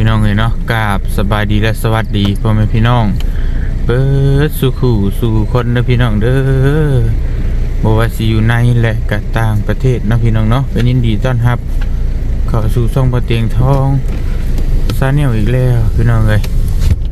พี่น้องเลยเนาะกราบสบายดีและสวัสดีพ่อแม่พี่น้องเปิดสู่ขู่สู่คนนะพี่น้องเด้อบว่าสิอยู่ในและก็ต่างประเทศนะพี่น้องเนาะเป็นยินดีต้อนรับเข้าสู่ช่องบ่เตียงทองซาเนียลอีกแล้วพี่น้องเอ้ย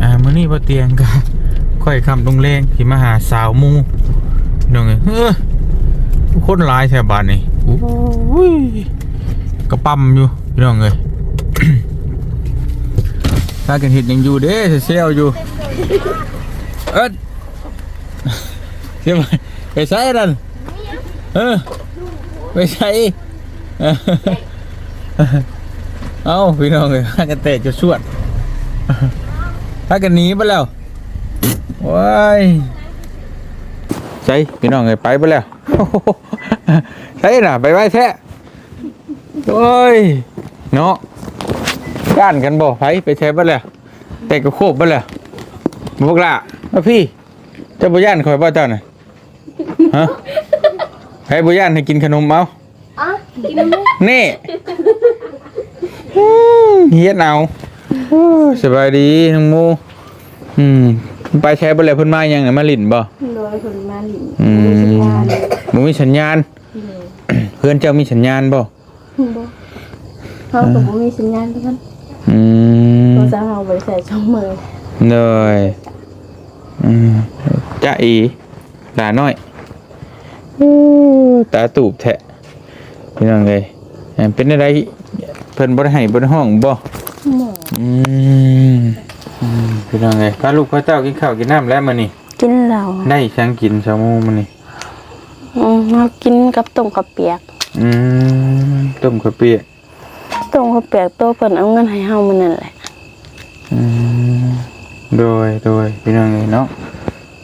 อ่ามื้อนี้บ่เตียงก็ค่อยคำตรงแรงที่มาหาสาวมูพี่น้องเอ้ยเฮ้อคนหลายแถวบ้านนี่โอ้ยกระปั๊มอยู่พี่น้องเอ้ย ถ้ากันเห็ดยังอยู่เด้เซลอยู่ เอิดเสียไปใส่นั่นเออไปใส่เอาพี่น้องเลยถ้ากันเตะจะสวดถ้ากันหนีไปแล้วว้ายใส่พี่น้องเลยไปไปแล้วใส่น่ะไปไว้แท้โอ้ยเนาะ ย่านกันบ่ไผไปใช้บ่แล้วแต่ก็โคบบ่แล้วพวกละมาพี่เจ้าบ่ย่านข่อยบ่เจ้าน่ะฮะไผบ่ย่านให้กินขนมเอาอะกินน้ำมูกนี่อืมเฮียนเอาโอ้ยสบายดีทั้งหมู่อืมไปใช้บ่แล้วเพิ่นมายังน่ะมาลิ้นบ่โดยผลมาหลินอืมดูสิบ่มีสัญญาณเพื่อนเจ้ามีสัญญาณบ่บ่เขากับผมมีสัญญาณทุกท่าน อืมโทรศัพท์เราบริษัทช่องมือเลยอืมจ้าอีหลาน้อยอู้ตาตูบแทะพี่น้องเลยเอ่อเป็นอะไรเพิ่นบ่ได้ให้บ่ได้ห้องบ่หมออืมอืมพี่น้องเลยพาลูกพาเจ้ากินข้าวกินน้ำแล้วมื้อนี้กินเหล้าได้ชังกินชามูมื้อนี้อืมเรากินกับต้มข้าวเปียก อืมต้มข้าวเปียก ต้มข้าวเปียกตัวเพิ่นเอาเงินให้เฮามันนั่นแหละอืมโดยโดยพี่น้องเลยเนาะ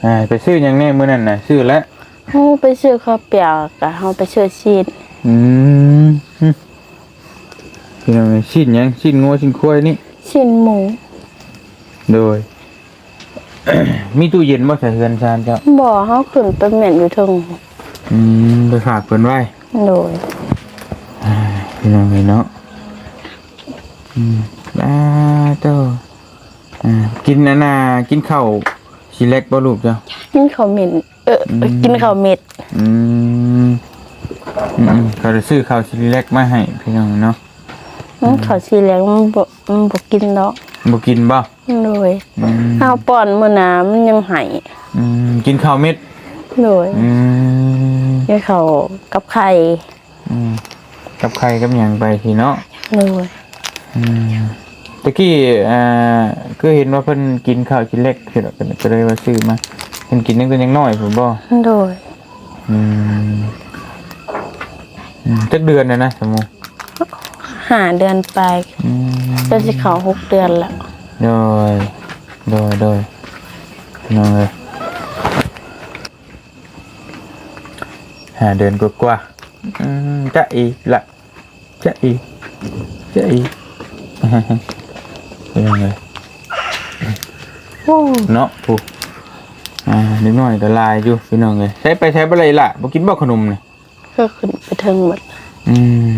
อ่าไปซื้อหยังแน่มื้อนั้นน่ะซื้อแล้วเฮาไปซื้อข้าวเปียกกับเฮาไปซื้อชีสอืมฮึพี่น้องเอ้ยชิ้นหยังชิ้นงัวชิ้นควายนี่ ชิ้นหมูโดย มีตู้เย็นบ่ใส่เฮือนซานเจ้าบ่เฮาขึ้นไปเหม็นอยู่เทึงอืมไปฝากเพิ่นไว้โดย พี่น้องเอ้ยเนาะ อืมอ่าเจ้าอ่ากินอันน่ะกินข้าวสิเล็กบ่ลูกเจ้ากินข้าวเหม็นเออเออกินข้าวเม็ดอืมอืมเขาจะซื้อข้าวสิเล็กมาให้พี่น้องเนาะมันข้าวสีเหลืองมันบ่มันบ่กินดอกบ่กินบ่โดยอืมเฮาป้อนมื้อน้ำมันยังให้อืมกินข้าวเม็ดโดยอืมกินข้าวกับไข่อืมกับใครกับหยังไปทีเนาะโดย อืมตะกี้อ่าคือเห็นว่าเพิ่นกินข้าวกินเล็กคือก็ก็เลยว่าซื้อมาเพิ่นกินนึงก็ยังน้อยผมบ่โดยอืมอืมจักเดือนนะนะสมมุติหาเดือนไปอืมจะสิเข้าหกเดือนแล้วโดยโดยโดยน้องเลยหาเดือนกว่าๆอืมจะอีละจะอีจะอี เป็นยังไงเนาะผูอ่านิดหน่อยก็ลายอยู่พี่น้องเลยใช้ไปใช้ไปเลยล่ะบ่กินบ่ขนมเนี่ยก็ขึ้นไปเทิงหมดอืม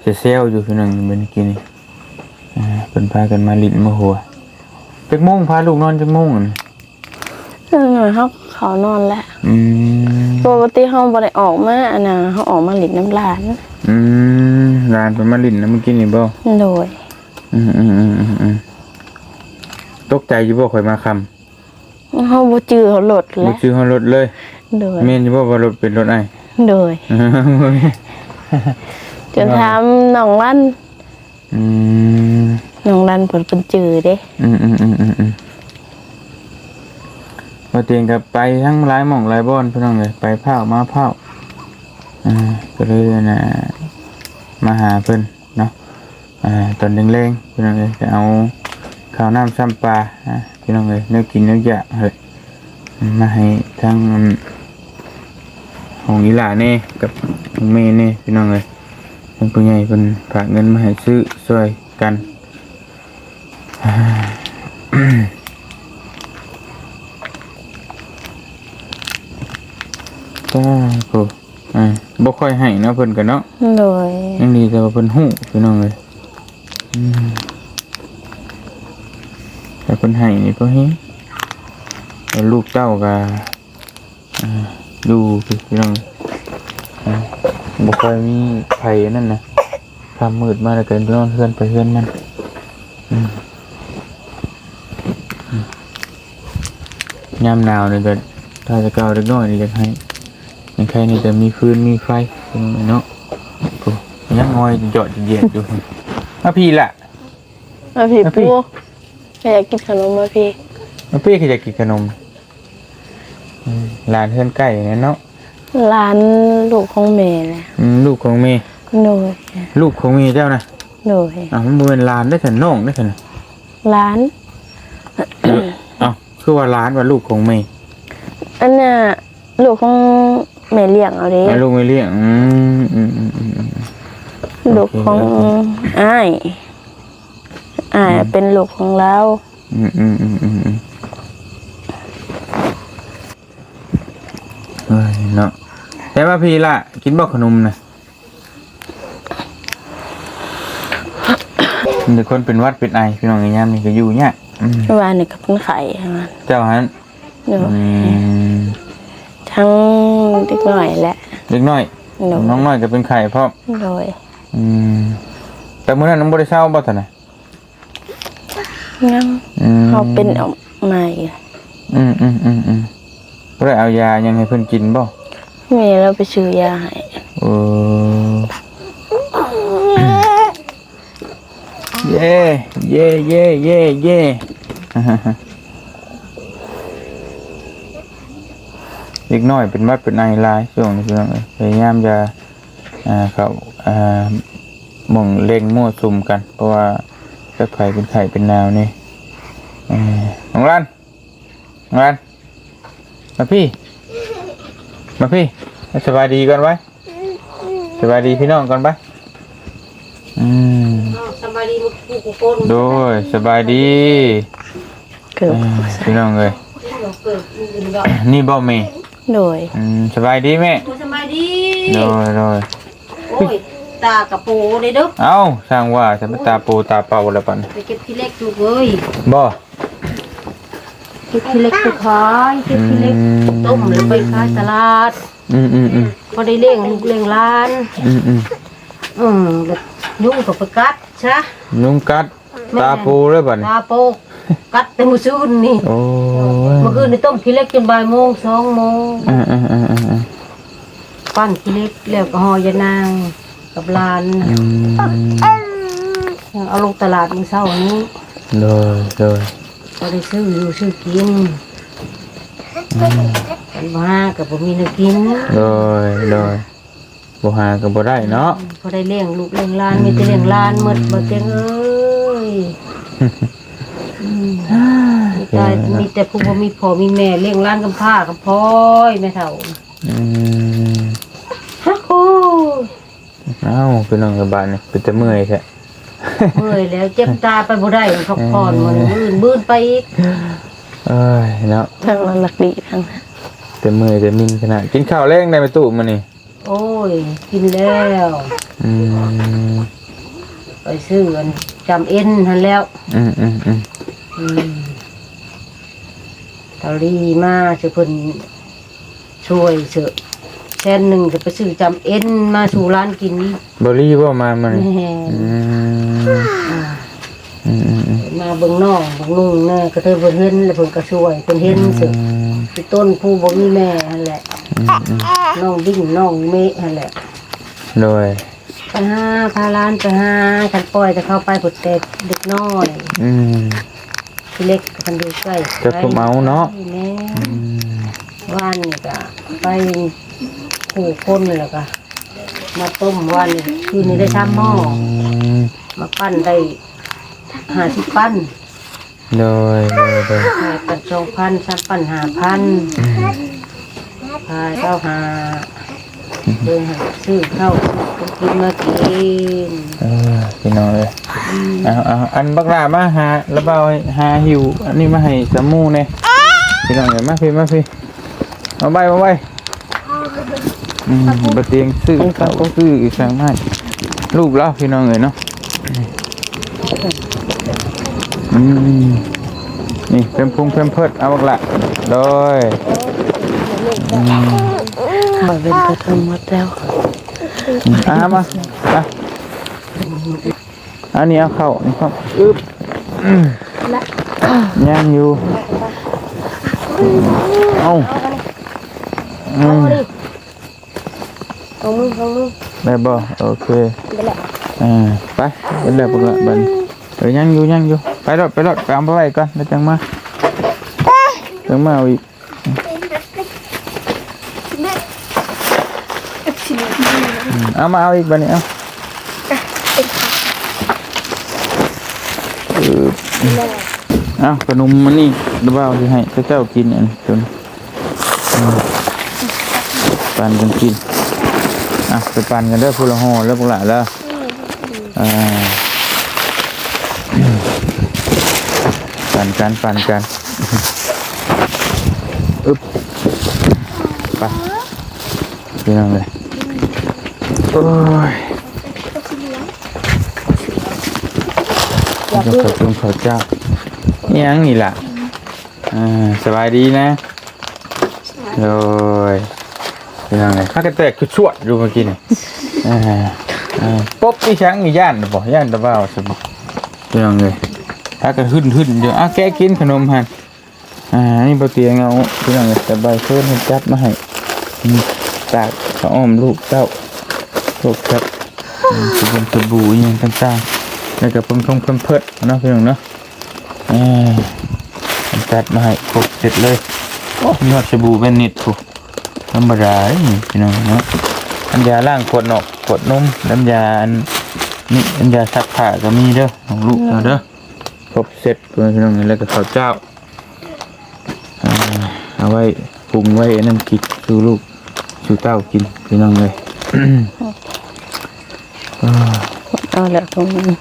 เซเซลอยู่พี่น้องเป็นกินนี่อ่าเป็นพากันมาลิ้นมาหัวจักโมงพาลูกนอนจักโมงอะนี่เออหน่อยเขาเขานอนแล้วอืมปกติเขาบ่ได้ออกมาอันน่ะเขาออกมาหลินน้ำลาน อืมร้านเป็นมาลิ้นนะเมื่อกี้นี่บ่โดยอืมอืมอืมอืมอืมตกใจอยู่บ่ข่อยมาคำเขาบ่จื้อเขาหลดบ่แล้วชื่อเฮารถเลยโดยแม่นอยู่บ่ว่ารถเป็นรถไอ้ โดย จนถามน้องลั่นอืมน้องลั่นเพิ่นเป็นจื้อเด้อืมอืมอืมอืมอืมพอเตียงกับไปทั้งหลายหม่องหลายบ่อนพี่น้องเลยไปเผามาเผา อ่าก็เลยนะมาหาเพิ่นเนาะอ่าตอนเร่งๆพี่น้องเลยจะเอาข้าวน้ำซ้ำปลาพี่น้องเลยเนื้อกินเนื้ออยากเฮ้ยมาให้ทั้งอืมของอีหลาเน่กับของเมเน่พี่น้องเลยทั้งผู้ใหญ่เพิ่นฝากเงินมาให้ซื้อช่วยกัน จ้าโอ้อ่า บ่ค่อยให้เนาะเพิ่นกันเนาะโดยยังดีแต่ว่าเพิ่นฮู้พี่น้องเลยอืมแต่คนให้นี่ก็เฮงแต่ลูกเจ้าก็อ่าอยู่พี่น้องอ่าบ่ค่อยมีไผนั่นนะความมืดมาแล้วก็นอนเฮือนไปเฮือนมันอืมอืมยามหนาวนี่ก็ถ้าจะเก่าเล็กน้อยนี่จะให้ ยังใครนี่จะมีฟืนมีไฟพี่น้องเนาะโอ้ยังงอยเจาะเหยียดอยู่มาพี่ล่ะมาพี่มาพี่ปูอยากกินขนมมาพี่มาพี่ก็จะกินขนมอืมร้านเฮือนใกล้เนี่ยเนาะร้านลูกของแม่นะอืมลูกของเมย์หนูลูกของเมย์เจ้านะหนูอะมันบ่เป็นร้านได้แต่น้องได้แต่นะร้านเอ้าคือว่าร้านว่าลูกของเมย์อันน่ะลูกของ แม่เลี้ยงเอาเด้แล้วลูกไม่เลี้ยงอืมอืมอืมอืมอืม ลูกของอ้ายอ้ายเป็นลูกของเราอืมอืมอืมอืมอืมเฮ้ยเนาะแต่ว่าพี่ล่ะ กินบ่ขนมนะมีคนเป็นหวัดเป็นไอพี่น้องอย่างเงี้ยมีก็อยู่เนี่ยอืมวานนี่ก็เป็นไข่มันเจ้าฮันหนูอืมทั้ง เด็กหน่อยและ เด็กน้อยหนูน้องน้อยก็เป็นไข่เพราะโดยอืมแต่มื้อนั้นน้องบ่ได้เศร้าบ่ท่านน่ะยังอืมเขาเป็นออกมาอีกอืมอืมอืมอืมบ่ได้เอายายังให้เพิ่นกินบ่แม่เราไปซื้อยาให้เออเย่เย่เย่เย่เย่อ่าฮะฮะ เด็กน้อยเป็นหวัดเป็นไอหลายช่วงนี้พี่น้องเอ้ยพยายามจะอ่าเขาอ่าหม่องเล็งมั่วซุมกัน เพราะว่าถ้าใครเป็นไข่เป็นนาวนี่เอ่อน้องรันน้องรันมาพี่ มาพี่ให้สบายดีก่อนไว้สบายดีพี่น้องก่อนไปอืมสบายดีมุกผู้คนโดยสบายดีเกือบเอ้ยพี่น้องเลยเราเกิดมือก็นี่บ่แม่ โดยอืมสบายดีแม่สบายดีโดยโดยโอ้ยตากระโปเลยเด้อเอ้าสร้างว่าจะมาตาปูตาเป่าแล้วปันไปเก็บขี้เล็กดูเว้ยบ่เก็บขี้เล็กไปขายเก็บขี้เล็กต้มแล้วไปขายตลาดอืมอืมอืมพอได้เลี้ยงลูกเลี้ยงหลาน อืมอืมอืมแล้วยุ่งกับไปกัดใช่นุ่งกัดตาปูแล้วปันตาโปก กัดแต่มือซูนนี่โอ้ยเมื่อคืนนี่ต้มขี้เล็กจนบ่ายโมงสองโมงอืมอืมอืมอืมอืมปั้นขี้เล็กแล้วก็ห่อยานางกับหลานอืมเอาลงตลาดมื้อเช้านี้โดยโดยก็ได้ซื้ออยู่ซื้อกินกันว่ากับผมมีแนวกินโดยโดยบ่หาก็บ่ได้เนาะ พอได้เลี้ยงลูกเลี้ยงหลานมีแต่เลี้ยงหลานหมดบ่เตียงเอ้ยอื มมีแต่มีแต่ผู้บ่มีพ่อมีแม่เลี้ยงหลานกับผ้ากับพ่อยแม่เฒ่าอืมฮักโอ้ยเอ้าพี่น้องกับบ้านนี่เป็นแต่เมื่อยแท้เมื่อยแล้วเจ็บตาไปบ่ได้พักผ่อนมันบื้นบื้นไปอีกเอ้ยเนาะทั้งนั้นหลักดีทั้งนั้นแต่เมื่อยแต่มินขนาดกินข้าวแรงได้ไหมตู้มันนี่โอ้ย กินแล้วอืมไปซื้ออันจำเอ็นหันแล้ว อืมอืมอืมอืม เตาลีมาจะเพิ่นช่วยเสอะแสนหนึ่งจะไปซื้อจำเอ็นมาสู่ร้านกินบรี่ว่ามามันนี่แม่อืมอ่าอืมอืมอืมมาเบิ่งน้องเบิ่งนุ่งแน่ก็เธอเพิ่นเห็นแล้วเพิ่นก็ช่วยเพิ่นเห็นเสอะที่ต้นผู้บ่มีแม่นั่นแหละน้องดิ้งน้องเมฆนั่นแหละ โดยไปหาพาร้านไปหาคันปล่อยจะเข้าไปผดแต่เด็กน้อยอืม ที่เล็กกับคันดูใกล้จะคุมเอาเนาะแม่อืมว่านนี่ก็ไปผูกคนนี่แหละก็มาต้มว่านนี่คืนนี้ได้ทำหม้ออืมมาปั้นได้หาสิบปั้นโดยโดยโดยขายปั้นสองพันสามปั้นหาพันขายข้าวหาเดินหาซื้อข้าวซื้อกินมากินเออพี่น้องเลย เอาเอาอันบักหลามาหาแล้วเบาหาหิว อันนี้มาให้สมูเนี่ยพี่น้องเลยมาพี่มาพี่มาใบมาใบอืมบะเตียงซื้อเขาก็ซื้ออีกสั่งมาให้ลูกแล้วพี่น้องเลยเนาะอืมนี่เพิ่มพุงเพิ่มเพิดเอาบักละโดยขอเป็นกระทำหมดแล้วอ่ามาอะ อันนี้เอาเข้านี่ครับอึบอืมย่างอยู่เอาอืมเอามือเอามือได้บ่โอเคอ่าไปเป็นแล้วบักละบัดนเออย่างอยู่ย่างอยู่ไปรถไปรถไปเอาไปไว้ก่อนแล้วจังมาจังมาเอาอีกอืมเอามาเอาอีกบัดนี้เอา อ้าวขนมมันนี่ระเบ้าที่ให้เจ้ากินอันจนปั่นกันกินอะไปปั่นกันเด้อพูละห่อแล้วพวกหละแล้วอ่าปั่นกันปั่นกันอึ๊บไปพี่น้องเลยโอ้ย จะขอบคุณพระเจ้าอิหยังนี่ล่ะอ่าสบายดีนะโดยเป็นยังไงข้าก็แตกคือชวดอยู่เมื่อกี้นี่อ่าอ่าป๊บอีช้างมีย่านบ่ย่านตะเบ้าสบเป็นยังไงถ้าก็หึ่นหึ่นอยู่อะแกกินขนมหันอ่านี่บ่เตียงเอาเป็นยังไงสบายเพิ่นให้จัดมาให้อืมตากขอ้อมลูกเจ้าลูกครับอืมสบู่สบู่อหยังต่างๆ แล้วก็เพิ่มเพิ่มเพิ่มเพิดเนาะพี่น้องเนาะอ่าจัดมาให้ครบเสร็จเลยโอ้มีหอดสบู่เป็นนิดผูธรรมดาเด้นี่พี่น้องเนาะน้ำยาล้างขวดนอกขวดนมน้ำยาอันนี่น้ำยาซักผ้าก็มีเด้อของลูกเอาเด้อครบเสร็จเพื่อนพี่น้องแล้วก็ข้าวเจ้าเอาไว้ปรุงไว้นนั่นกินสู่ลูกสู่เต้ากินพี่น้องเลยเอาแล้วตรงนี้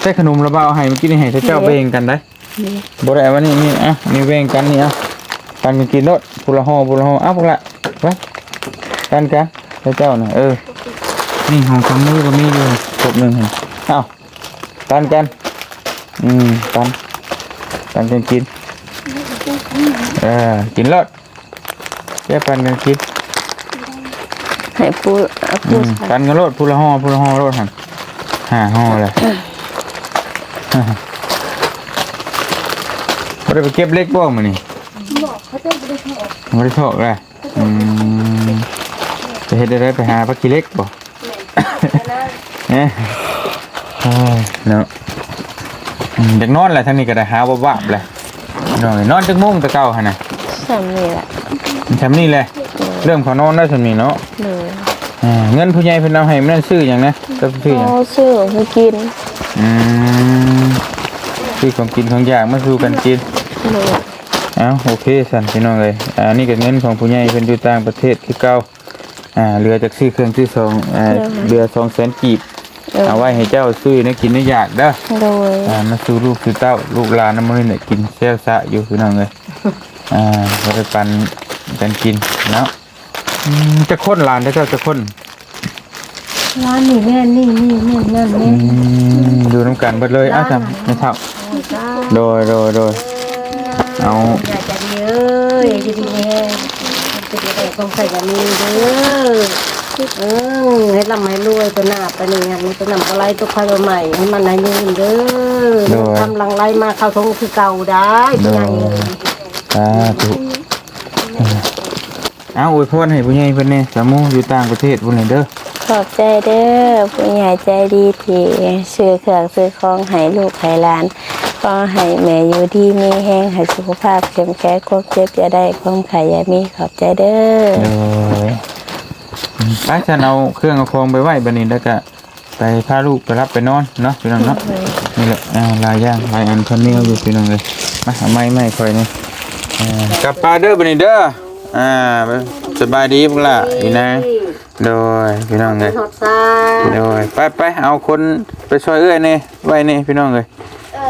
ใส่ขนมระเบ้าให้เมื่อกี้นี่ให้เจ้าเบ่งกันได้บ่ได้วันนี้นี่อะนี่แบ่งกันนี่อะกันกันกินรถพุละห่อพุละห่อเอ้าพวกละไปกันกันให้เจ้าน่ะเออนี่ของสามมือก็มีอยู่ครบหนึ่งเห็นเอ้ากันกันอืมกันกันกันกินเออกินรถแยกกันกันกินให้ปูเอาอืปูมกันกันรถพุละห่อพุละห่อรถหัน ห้าห่อเลยบ่ได้ไปเก็บเล็กบ้างมานี่ไม่ได้โชคเลยอืมจะเห็นได้ไปหาพักกิเล็กบ่เนี่ยโอ้ยเนาะอืมอยากนอนแหละทั้งนี้ก็ได้หาว่าบ้าบเลยนอนนอนจักโมงตะเก้าฮะนะสามนี่แหละมันทำนี่เลยเริ่มเขานอนได้สำนี้เนาะเลย อ่าเงินผู้ใหญ่เพิ่นเอาให้มันนั่นซื้ออย่างนะจะซื้ออย่างเอาซื้อให้กินอืมซื้อของกินของอยากมาสู่กันกินเลยเอาโอเคสันพี่น้องเลยอ่านี่ก็เงินของผู้ใหญ่เป็นอยู่ต่างประเทศคือเก่าอ่าเรือจากซื้อเครื่องซื้อสองอ่าเรือสองแสนกีบเออเอาไว้ให้เจ้าซื้อนะกินนะอยากเด้อโดยอ่ามาสู่ลูกสู่เต้าลูกหลานน้ำมันเนี่ยกินเซลซะอยู่พี่น้องเลยอ่าเราไปปันกันกินเนาะ อืมจะค้นหลานได้อเจ้าจะค้นร้านนี่แม่นี่นี่นี่นั่นอืนี่มดูน้ำกันเบิดเลยอ้าวทำไม่เท่าโดยโดยโดยเอาอยากจะดีเอ้ยจะดีแม่จะดีแต่ต้องใส่กันนี่เด้อเออให้ลำให้รวยตัวหน้าไปนี่งานนี้ตัวนำอะไรตัวพายใหม่ให้มันให้ยืนเด้อทำลังไรมาเข้าทงคือเก่าได้พี่ใหญ่สาธุ เอาอวยพรให้ผู้ใหญ่เพิ่นแน่สามูอยู่ต่างประเทศพุ่นน่ะเด้อขอบใจเด้อผู้ใหญ่ใจดีที่ซื้อเครื่องซื้อของให้ลูกให้หลานขอให้แม่อยู่ดีมีแห้งให้สุขภาพเข้มแข็งควบเจ็บอย่าได้ความไข่อย่ามีขอบใจเด้อเด้อไปฉันเอาเครื่องเอาของไปไว้บัดนี้แล้วก็ไปพาลูกไปรับไปนอนเนาะพี่น้องเนาะนี่แหละอ่าหลายอย่างหลายอันคนนี้อยู่พี่น้องเลยมาเอาไม้ไม้ค่อยนี่อ่ากลับปลาเด้อบัดนี้เด้อ อ่าสบายดีพวกล่ะอีนางโดยพี่น้องเลยทอดซาเดี๋ยวไปไปเอาคนไปช่วยเอื้อยนี่ไว้นี่พี่น้องเลย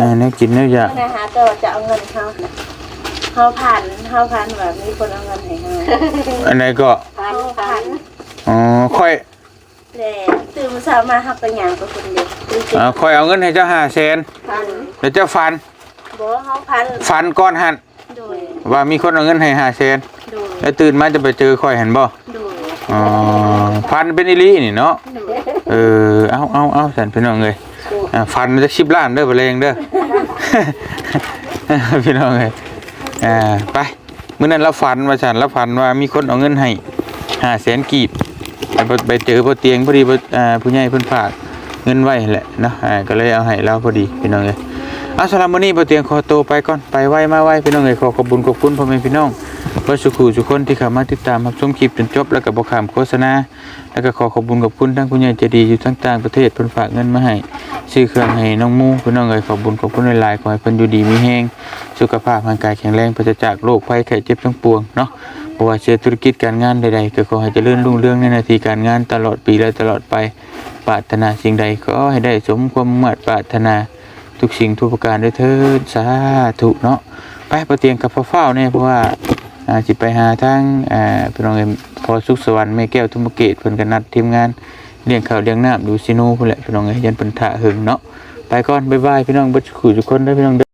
อ่าเนี่ยกินเนี่ยอยากนะคะก็จะเอาเงินเขาเขาผ่านเขาผ่านแบบมีคนเอาเงินให้เขาอันไหนก็ผ่านผ่านอ๋อค่อยแต่ตื่นมาเช้ามาหักกระหยังกับคนเดียวตื่นเอาคอยเอาเงินให้เจ้าห้าแสนพันแล้วเจ้าฟันบ่เฮาพันฟันก้อนหันโดยว่ามีคนเอาเงินให้ห้าแสน โดยแล้วตื่นมาจะไปเจอคอยเห็นบ่โดยอ๋อฟันเป็นอีหลีนี่เนาะเออเอาเอาเอาสันพี่น้องเลยอ่าฟันมันจะชิบล้านเด้อไปเลยเด้อ พี่น้องเลยอ่าไปเมื่อนั้นเราฝันว่าฉันเราฝันว่ามีคนเอาเงินให้ห้าแสนกีบไปบ่ไปเจอพอเตียงพอดีพออ่าผู้ใหญ่เพิ่นฝากเงินไว้แหละเนาะอ่าก็เลยเอาให้เราพอดีพี่น้องเลยเอาสำหรับมื้อนี้พอเตียงขอตัวไปก่อนไปไหวมาไหวพี่น้องเลยขอขอบคุญขอบคุณพ่อแม่พี่น้องพื่อสุขุสุขคนที่เข้ามาติดตามรับชมคลิปจนจบแล้วก็บ่ข้ามโฆษณา แล้วก็ขอขอบคุณขอบคุณทั้งผู้ใหญ่ใจดีอยู่ทั้งต่างประเทศเพิ่นฝากเงินมาให้ซื้อเครื่องให้น้องมูพิ่น้องเอ๋ยขอบคุณขอบคุณหลายๆขอให้เพิ่นอยู่ดีมีแฮงสุขภาพร่างกายแข็งแรงปราศจากโรคภัยไข้เจ็บทั้งปวงเนาะบ่ว่าเสียธุรกิจการงานใดๆก็ขอให้เจริญรุ่งเรืองในนาทีการงานตลอดปีและตลอดไปปรารถนาสิ่งใดก็ให้ได้สมความมุ่งมั่นปรารถนา ทุกสิ่งทุกประการด้วยเถิดสาธุเนาะไปประเตียงกับพระเฝ้าเนี่ยเพราะว่าอาจิไปหาทั้งอ่าพี่น้องเอ็มพอสุขสวรรค์แม่แก้วธุมเกตเพิ่นกันัดทีมงานเลี้ยงข้าวเลี้ยงน้ำดูซิโน่พุ่นแหละพี่น้องเอ้ยยันเพิ่นถะหึงเนาะไปก่อนบ๊ายบายพี่น้องเบ่ขู่ทุกคนได้พี่น้องเด้อ